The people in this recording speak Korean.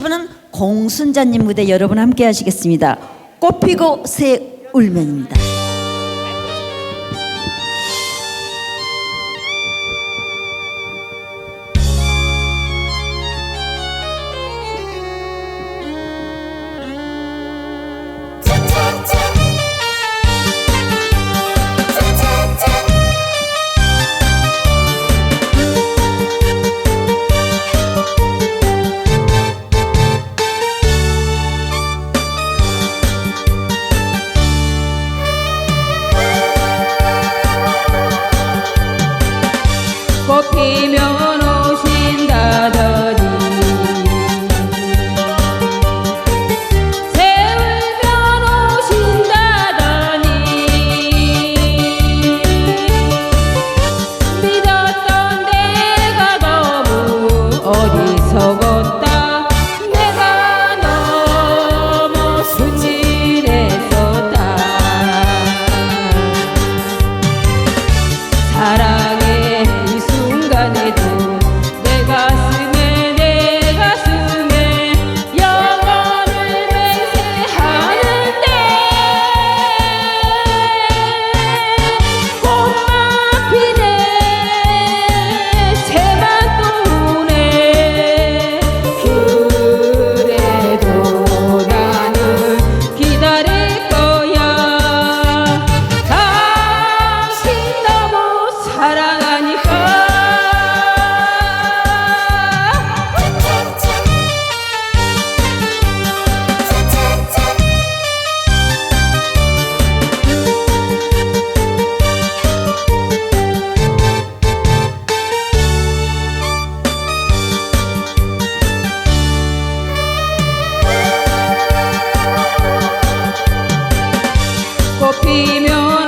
여러분은 공순자님 무대 여러분 함께 하시겠습니다. 꽃피고 새 울면입니다. e meu y